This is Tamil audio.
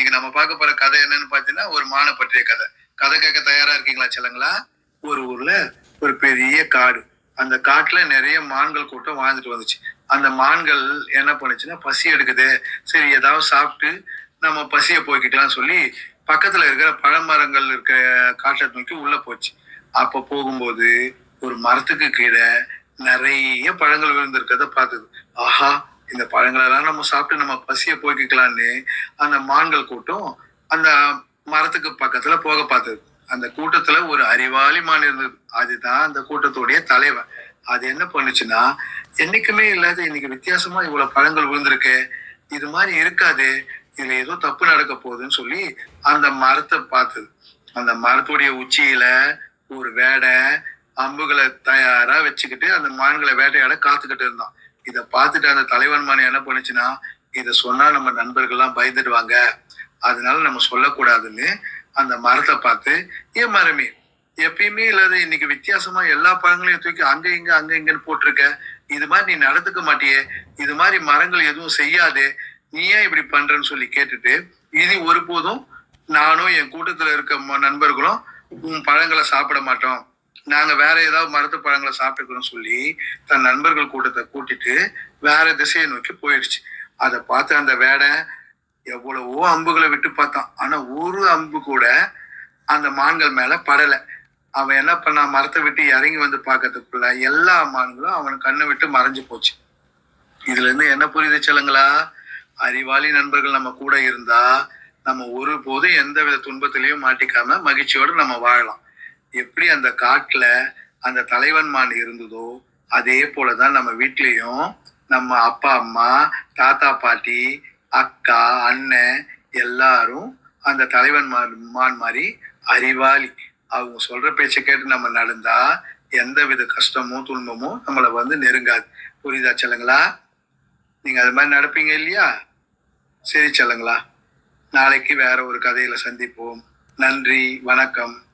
இன்னைக்கு நம்ம பார்க்க போற கதை என்னன்னு பாத்தீங்கன்னா ஒரு மானை பற்றிய கதை. கதை கேட்க தயாரா இருக்கீங்களா செல்லுங்களா? ஒரு ஊர்ல ஒரு பெரிய காடு. அந்த காட்டுல நிறைய மான்கள் கூட்டம் வாழ்ந்துட்டு வந்துச்சு. அந்த மான்கள் என்ன பண்ணுச்சுன்னா பசி எடுக்குது. சரி ஏதாவது சாப்பிட்டு நம்ம பசியை போய்க்கிக்கலாம் சொல்லி பக்கத்துல இருக்கிற பழமரங்கள் இருக்க காட்டை நோக்கி உள்ள போச்சு. அப்ப போகும்போது ஒரு மரத்துக்கு கீழே நிறைய பழங்கள் விழுந்திருக்கிறத பார்த்தது. ஆஹா இந்த பழங்களெல்லாம் நம்ம சாப்பிட்டு நம்ம பசியை போய்க்கலான்னு அந்த மான்கள் கூட்டம் அந்த மரத்துக்கு பக்கத்துல போக பார்த்தது. அந்த கூட்டத்துல ஒரு அறிவாளி மான் இருந்தது. அதுதான் அந்த கூட்டத்துடைய தலைவன் அது என்ன பண்ணுச்சுன்னா என்னைக்குமே இல்லாத இன்னைக்கு வித்தியாசமா இவ்வளவு பழங்கள் விழுந்திருக்கு. இது மாதிரி இருக்காது. இதுல ஏதோ தப்பு நடக்க போகுதுன்னு சொல்லி அந்த மரத்தை பார்த்தது. அந்த மரத்துடைய உச்சியில ஒரு வேடை அம்புகளை தயாரா வச்சுக்கிட்டு அந்த மான்களை வேட்டையாட காத்துக்கிட்டு இருந்தான். இதை பார்த்துட்டு அந்த தலைவன் மான் என்ன பண்ணுச்சுன்னா இதை சொன்னா நம்ம நண்பர்கள்லாம் பயந்துடுவாங்க. அதனால நம்ம சொல்லக்கூடாதுன்னு அந்த மரத்தை பார்த்து ஏன் மரமே எப்பயுமே இல்லாத இன்னைக்கு வித்தியாசமா எல்லா பழங்களையும் தூக்கி அங்க இங்க அங்க இங்கன்னு போட்டிருக்க. இது மாதிரி நீ நடந்துக்க மாட்டியே. இது மாதிரி மரங்கள் எதுவும் செய்யாது. நீ ஏன் இப்படி பண்றன்னு சொல்லி கேட்டுட்டு இனி ஒருபோதும் நானும் என் கூட்டத்துல இருக்க ம- நண்பர்களும் உன் பழங்களை சாப்பிட மாட்டோம். நாங்க வேற ஏதாவது மரத்து பழங்களை சாப்பிட்டுக்கிறோம் சொல்லி தன் நண்பர்கள் கூட்டத்தை கூட்டிட்டு வேற திசையை நோக்கி போயிடுச்சு. அதை பார்த்து அந்த வேடை எவ்வளவோ அம்புகளை விட்டு பார்த்தான். ஆனா ஒரு அம்பு கூட அந்த மான்கள் மேல படல. அவன் என்ன பண்ணான் மரத்தை விட்டு இறங்கி வந்து பார்க்கறதுக்குள்ள எல்லா மான்களும் அவன் கண்ணை விட்டு மறைஞ்சு போச்சு. இதுல இருந்து என்ன புரியுது சொல்லுங்களா? அறிவாளி நண்பர்கள் நம்ம கூட இருந்தா நம்ம ஒருபோதும் எந்த வித துன்பத்திலையும் மாட்டிக்காம மகிழ்ச்சியோட நம்ம வாழலாம். எப்படி அந்த காட்டுல அந்த தலைவன் மான் இருந்ததோ அதே போலதான் நம்ம வீட்லயும் நம்ம அப்பா அம்மா தாத்தா பாட்டி அக்கா அண்ணன் எல்லாரும் அந்த தலைவன் மான் மான் மாதிரி அறிவாளி. அவங்க சொல்ற பேச்சை கேட்டு நம்ம நடந்தா எந்த வித கஷ்டமும் துன்பமும் நம்மளை வந்து நெருங்காது. புரியுதா சொல்லுங்களா? நீங்க அது மாதிரி நடப்பீங்க இல்லையா? சரி செல்லுங்களா நாளைக்கு வேற ஒரு கதையில சந்திப்போம். நன்றி வணக்கம்.